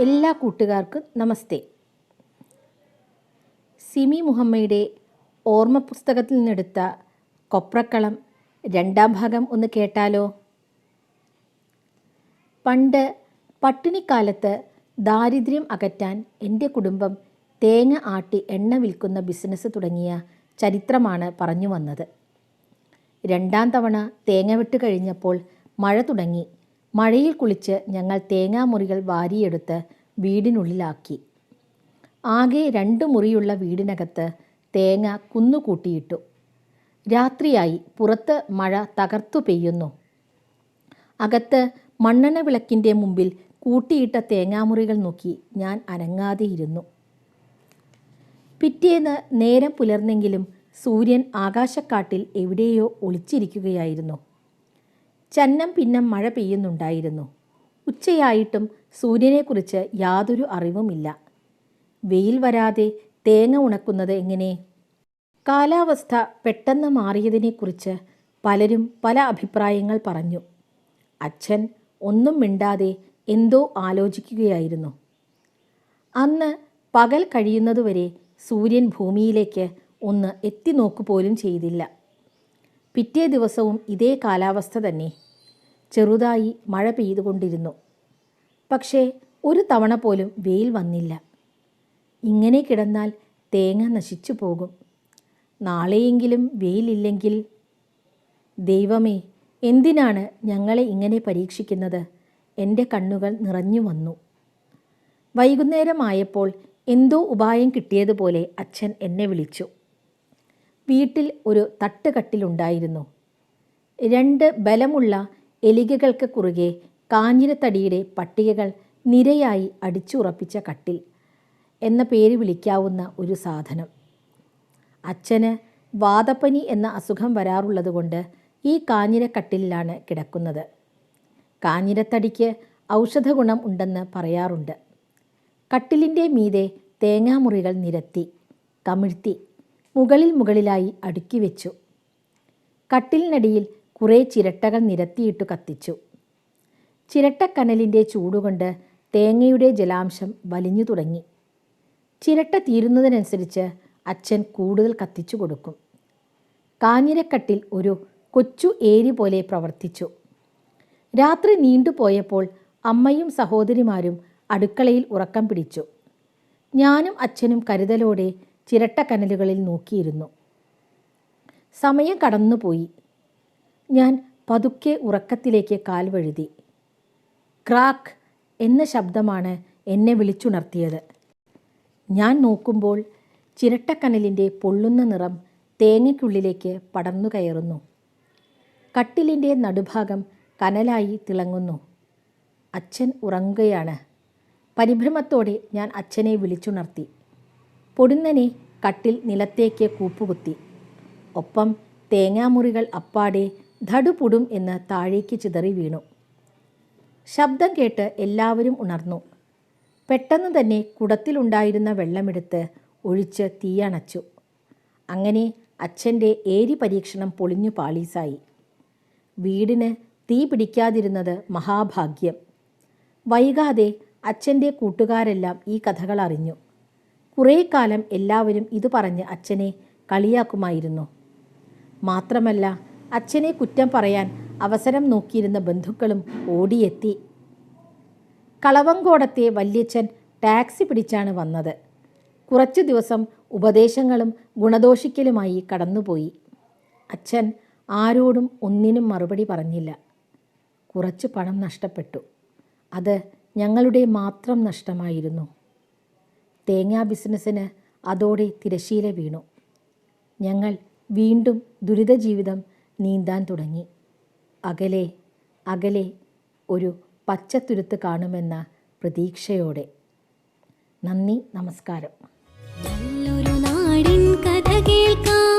എല്ലാ കൂട്ടുകാർക്കും നമസ്തേ. സിമി മുഹമ്മയുടെ ഓർമ്മ പുസ്തകത്തിൽ നിന്നെടുത്ത കൊപ്രക്കളം രണ്ടാം ഭാഗം ഒന്ന് കേട്ടാലോ? പണ്ട് പട്ടിണിക്കാലത്ത് ദാരിദ്ര്യം അകറ്റാൻ എന്റെ കുടുംബം തേങ്ങ ആട്ടി എണ്ണ വിൽക്കുന്ന ബിസിനസ് തുടങ്ങിയ ചരിത്രമാണ് പറഞ്ഞു വന്നത്. രണ്ടാം തവണ തേങ്ങ വിട്ട് കഴിഞ്ഞപ്പോൾ മഴ തുടങ്ങി. മഴയിൽ കുളിച്ച് ഞങ്ങൾ തേങ്ങാമുറികൾ വാരിയെടുത്ത് വീടിനുള്ളിലാക്കി. ആകെ രണ്ട് മുറിയുള്ള വീടിനകത്ത് തേങ്ങ കുന്നുകൂട്ടിയിട്ടു. രാത്രിയായി പുറത്ത് മഴ തകർത്തു പെയ്യുന്നു. അകത്ത് മണ്ണെണ്ണ വിളക്കിന്റെ മുമ്പിൽ കൂട്ടിയിട്ട തേങ്ങാമുറികൾ നോക്കി ഞാൻ അനങ്ങാതെയിരുന്നു. പിറ്റേന്ന് നേരം പുലർന്നെങ്കിലും സൂര്യൻ ആകാശക്കാട്ടിൽ എവിടെയോ ഒളിച്ചിരിക്കുകയായിരുന്നു. ചന്നം പിന്നം മഴ പെയ്യുന്നുണ്ടായിരുന്നു. ഉച്ചയായിട്ടും സൂര്യനെക്കുറിച്ച് യാതൊരു അറിവുമില്ല. വെയിൽ വരാതെ തേങ്ങ ഉണക്കുന്നത് എങ്ങനെ? കാലാവസ്ഥ പെട്ടെന്ന് മാറിയതിനെക്കുറിച്ച് പലരും പല അഭിപ്രായങ്ങൾ പറഞ്ഞു. അച്ഛൻ ഒന്നും മിണ്ടാതെ എന്തോ ആലോചിക്കുകയായിരുന്നു. അന്ന് പകൽ കഴിയുന്നതുവരെ സൂര്യൻ ഭൂമിയിലേക്ക് ഒന്ന് എത്തി നോക്കുപോലും ചെയ്തില്ല. പിറ്റേ ദിവസവും ഇതേ കാലാവസ്ഥ തന്നെ. ചെറുതായി മഴ പെയ്തുകൊണ്ടിരുന്നു. പക്ഷേ ഒരു തവണ പോലും വെയിൽ വന്നില്ല. ഇങ്ങനെ കിടന്നാൽ തേങ്ങ നശിച്ചു പോകും. നാളെയെങ്കിലും വെയിലില്ലെങ്കിൽ. ദൈവമേ എന്തിനാണ് ഞങ്ങളെ ഇങ്ങനെ പരീക്ഷിക്കുന്നത്? എന്റെ കണ്ണുകൾ നിറഞ്ഞു വന്നു. വൈകുന്നേരമായപ്പോൾ എന്തോ ഉപായം കിട്ടിയതുപോലെ അച്ഛൻ എന്നെ വിളിച്ചു. വീട്ടിൽ ഒരു തട്ടുകട്ടിലുണ്ടായിരുന്നു. രണ്ട് ബലമുള്ള എലികകൾക്ക് കുറുകെ കാഞ്ഞിരത്തടിയുടെ പട്ടികകൾ നിരയായി അടിച്ചുറപ്പിച്ച കട്ടിൽ എന്ന പേര് വിളിക്കാവുന്ന ഒരു സാധനം. അച്ഛന് വാദപ്പനി എന്ന അസുഖം വരാറുള്ളതുകൊണ്ട് ഈ കാഞ്ഞിരക്കട്ടിലാണ് കിടക്കുന്നത്. കാഞ്ഞിരത്തടിക്ക് ഔഷധഗുണം ഉണ്ടെന്ന് പറയാറുണ്ട്. കട്ടിലിന്റെ മീതെ തേങ്ങാമുറികൾ നിരത്തി കമിഴ്ത്തി മുകളിൽ മുകളിലായി അടുക്കി വെച്ചു. കട്ടിലിനടിയിൽ കുറേ ചിരട്ടകൾ നിരത്തിയിട്ടു കത്തിച്ചു. ചിരട്ടക്കനലിന്റെ ചൂടുകൊണ്ട് തേങ്ങയുടെ ജലാംശം വലിഞ്ഞു തുടങ്ങി. ചിരട്ട തീരുന്നതിനനുസരിച്ച് അച്ഛൻ കൂടുതൽ കത്തിച്ചു കൊടുക്കും. കാഞ്ഞിരക്കട്ടിൽ ഒരു കൊച്ചു ഏരി പോലെ പ്രവർത്തിച്ചു. രാത്രി നീണ്ടുപോയപ്പോൾ അമ്മയും സഹോദരിമാരും അടുക്കളയിൽ ഉറക്കം പിടിച്ചു. ഞാനും അച്ഛനും കരുതലോടെ ചിരട്ടക്കനലുകളിൽ നോക്കിയിരുന്നു. സമയം കടന്നുപോയി. ഞാൻ പതുക്കെ ഉറക്കത്തിലേക്ക് കാൽ വഴുതി. ക്രാക്ക് എന്ന ശബ്ദമാണ് എന്നെ വിളിച്ചുണർത്തിയത്. ഞാൻ നോക്കുമ്പോൾ ചിരട്ടക്കനലിന്റെ പൊള്ളുന്ന നിറം തേങ്ങയ്ക്കുള്ളിലേക്ക് പടർന്നു കയറുന്നു. കട്ടിലിന്റെ നടുഭാഗം കനലായി തിളങ്ങുന്നു. അച്ഛൻ ഉറങ്ങുകയാണ്. പരിഭ്രമത്തോടെ ഞാൻ അച്ഛനെ വിളിച്ചുണർത്തി. പൊടുന്നനെ കട്ടിൽ നിലത്തേക്ക് കൂപ്പുകുത്തി. ഒപ്പം തേങ്ങാമുറികൾ അപ്പാടെ ധടുപുടും എന്ന് താഴേക്ക് ചിതറി വീണു. ശബ്ദം കേട്ട് എല്ലാവരും ഉണർന്നു. പെട്ടെന്ന് തന്നെ കുടത്തിലുണ്ടായിരുന്ന വെള്ളമെടുത്ത് ഒഴിച്ച് തീയണച്ചു. അങ്ങനെ അച്ഛന്റെ ഏരി പരീക്ഷണം പൊളിഞ്ഞു പാളീസായി. വീടിന് തീ പിടിക്കാതിരുന്നത് മഹാഭാഗ്യം. വൈകാതെ അച്ഛന്റെ കൂട്ടുകാരെല്ലാം ഈ കഥകൾ അറിഞ്ഞു. കുറേ കാലം എല്ലാവരും ഇത് പറഞ്ഞ് അച്ഛനെ കളിയാക്കുമായിരുന്നു. മാത്രമല്ല അച്ഛനെ കുറ്റം പറയാൻ അവസരം നോക്കിയിരുന്ന ബന്ധുക്കളും ഓടിയെത്തി. കളവങ്കോടത്തെ വല്യച്ഛൻ ടാക്സി പിടിച്ചാണ് വന്നത്. കുറച്ചു ദിവസം ഉപദേശങ്ങളും ഗുണദോഷിക്കലുമായി കടന്നുപോയി. അച്ഛൻ ആരോടും ഒന്നിനും മറുപടി പറഞ്ഞില്ല. കുറച്ച് പണം നഷ്ടപ്പെട്ടു. അത് ഞങ്ങളുടെ മാത്രം നഷ്ടമായിരുന്നു. തേങ്ങാ ബിസിനസ്സിന് അതോടെ തിരശീല വീണു. ഞങ്ങൾ വീണ്ടും ദുരിത ജീവിതം നീന്താൻ തുടങ്ങി. അകലെ അകലെ ഒരു പച്ചത്തുരുത്ത് കാണുമെന്ന പ്രതീക്ഷയോടെ. നന്ദി നമസ്കാരം. നല്ലൊരു നാടിൻ കഥ കേൾക്കാം.